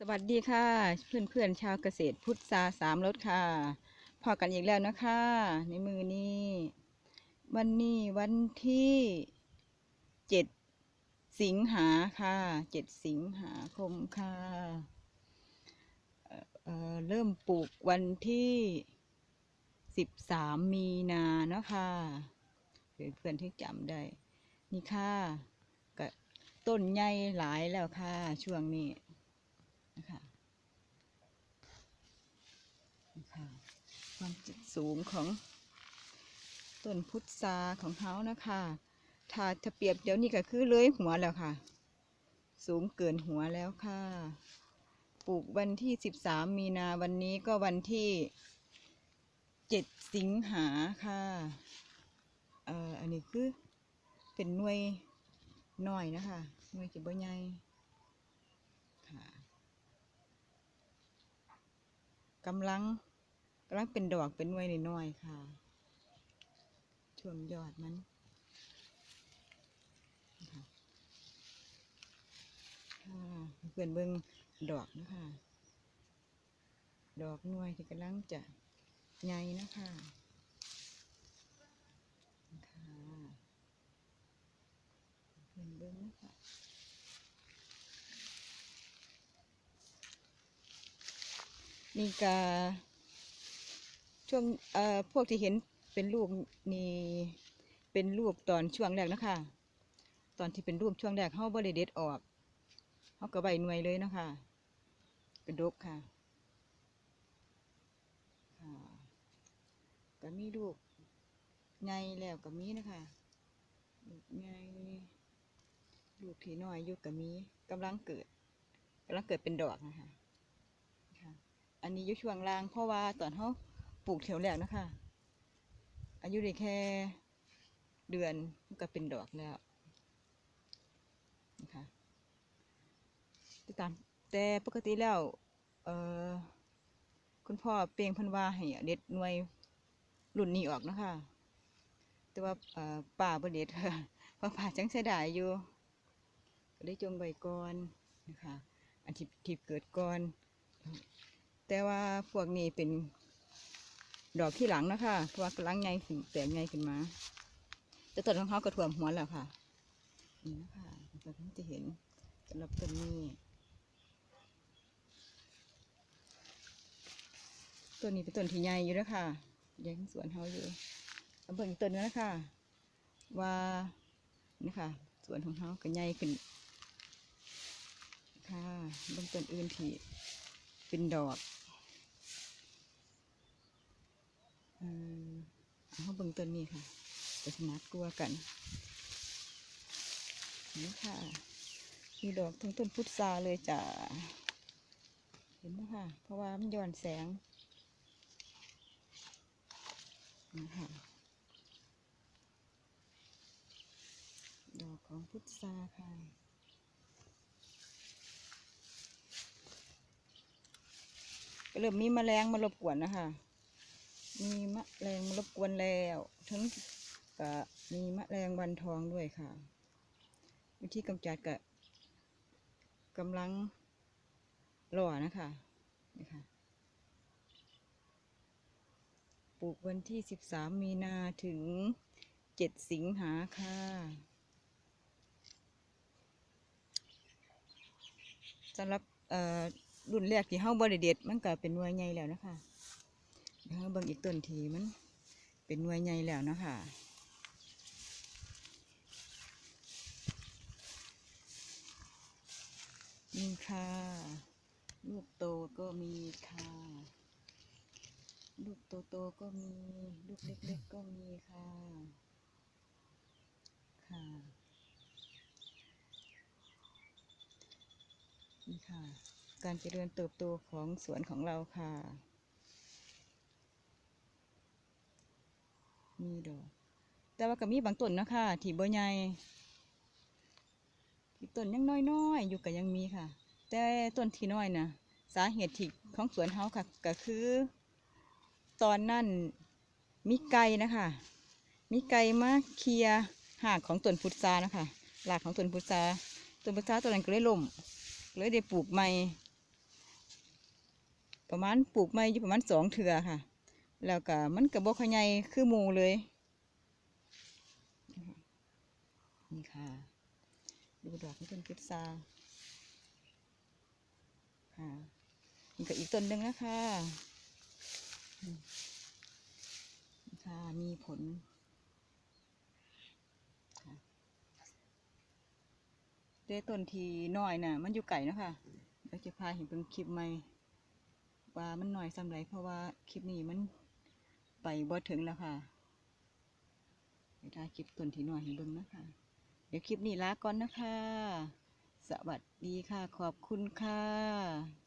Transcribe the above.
สวัสดีค่ะ เพื่อนเพื่อนๆชาวเกษตรพุทธาสามรถค่ะ พอกันอีกแล้วนะคะ ในมือนี้ วันนี้วันที่เจ็ดสิงหาค่ะเจ็ดสิงหาคมค่ะเเเริ่มปลูกวันที่สิบสามมีนาเนาะค่ะเพื่อนเพื่อนๆที่จำได้ นี่ค่ะก็ต้นใหญ่หลายแล้วค่ะ ช่วงนี้ นะคะนี่ค่ะความสูงของต้นพุทราของเขานะคะถ้าถ้าเปรียบเดี๋ยวนี้ก็คือเลยหัวแล้วค่ะ สูงเกินหัวแล้วค่ะ ปลูกวันที่สิบสามมีนาวันนี้ก็วันที่เจ็ดสิงหาค่ะเอ่ออันนี้คือเป็นหน่วยน้อยนะคะหน่วยจิบใหญ่ค่ะ กำลังกำลังเป็นดอกเป็นหน่วยน้อยๆค่ะ ช่วงยอดมันเพื่อนเบิ่งดอกนะคะดอกหน่วยที่กำลังจะใหญ่นะคะค่ะเพื่อนเบิ่งนะคะ นี่กาช่วงเอ่อพวกที่เห็นเป็นรูปนี่เป็นรูปตอนช่วงแรกนะคะ ตอนที่เป็นรูปช่วงแรกเขาบริเด็ดออกเขาก็ใบหน่วยเลยนะคะกระดกค่ะก็มีลูกไงแล้วก็มีนะคะลูกไงลูกที่น้อยอยู่ก็มีกำลังเกิดกำลังเกิดเป็นดอกนะคะ อันนี้อยู่ช่วงล่าง เพราะว่าตอนเขาปลูกแถวแรกนะคะ อายุได้แค่เดือนก็เป็นดอกแล้วนะคะติดตามแต่ปกติแล้วเออคุณพ่อเปลงพันว่าให้เด็ดหน่วยรุ่นนี้ออกนะคะ แต่ว่าป่าบ่เด็ดค่ะเพราะป่าจังเสียดายอยู่ก็ได้จงใบก่อนนะคะ อันที่ที่เกิดก่อน แต่ว่าพวกนี้เป็นดอกที่หลังนะคะ เพราะว่ากำลังไงขึ้นแตกไงขึ้นมาแต่ต้นของเขาก็ท่วมหัวแล้วค่ะ นี่นะคะเราเพิ่งจะเห็นสำหรับต้นนี้ต้นนี้เป็นต้นที่ใหญ่อยู่แล้วค่ะยังสวนเขาอยู่เอาเบิ่งต้นนึงนะคะว่านี่ค่ะ สวนของเขาก็ใหญ่ขึ้น ค่ะเบิ่งต้นอื่นที่ เป็นดอกเออเอาเบิ่งต้นนี้ค่ะจะสนัดกลัวกันนี่ค่ะ มีดอกทั้งต้นพุทราเลยจ้ะเห็นไหมค่ะ เพราะว่ามันย้อนแสงนะคะดอกของพุทราค่ะ ก็เริ่มมีแมลงมารบกวนนะคะ มีมะแรงมารบกวนแล้ว ทั้งก็มีมะแรงวันทองด้วยค่ะ วิธีกำจัดก็กำลังรอนะคะนี่ค่ะปลูกวันที่สิบสามมีนาถึงเจ็ดสิงหาค่ะสำหรับเอ่อ รุ่นแรกที่เฮาบริเด็ดมันก็เป็นหน่วยใหญ่แล้วนะคะเดี๋ยวเราเบิ่งอีกต้นทีมัน เป็นหน่วยใหญ่แล้วนะคะนี่ค่ะลูกโตก็มีค่ะลูกโตโตก็มีลูกเล็กๆก็มีค่ะ ค่ะนี่ค่ะ การเจริญเติบโตของสวนของเราค่ะ มีดอก แต่ว่าก็มีบางต้นนะคะที่บ่ใหญ่ที่ต้นยังน้อยๆ อยู่ก็ยังมีค่ะ แต่ต้นที่น้อยนะสาเหตุที่ของสวนเฮาค่ะ ก็คือ ตอนนั้นมีไก่นะคะ มีไก่มาเคลียหากของต้นพุทรานะคะหลากของต้นพุทราต้นพุทราตัวนั้นก็เลยล่มเลยได้ปลูกใหม่ ประมาณปลูกไม้อยู่ประมาณสองเถื่อค่ะ แล้วก็มันก็บ่ค่อยใหญ่คือหมูเลยนี่ค่ะ ดูดอกของต้นพุทราค่ะนี่ก็อีกต้นหนึ่งนะคะนี่ค่ะมีผลค่ะแต่ต้นทีน้อยน่ะ มันอยู่ไก่นะคะเดี๋ยวจะพาเห็นเป็นคลิปใหม่ ว่ามันหน่อยสำหรเพราะว่าคลิปนี้มันไปบ่ถึงแล้วค่ะเดี๋ยวถ้าคลิปต้นที่หน่อยให้เบิ่งนะคะ เดี๋ยวคลิปนี้ลาก่อนนะคะ สวัสดีค่ะ ขอบคุณค่ะ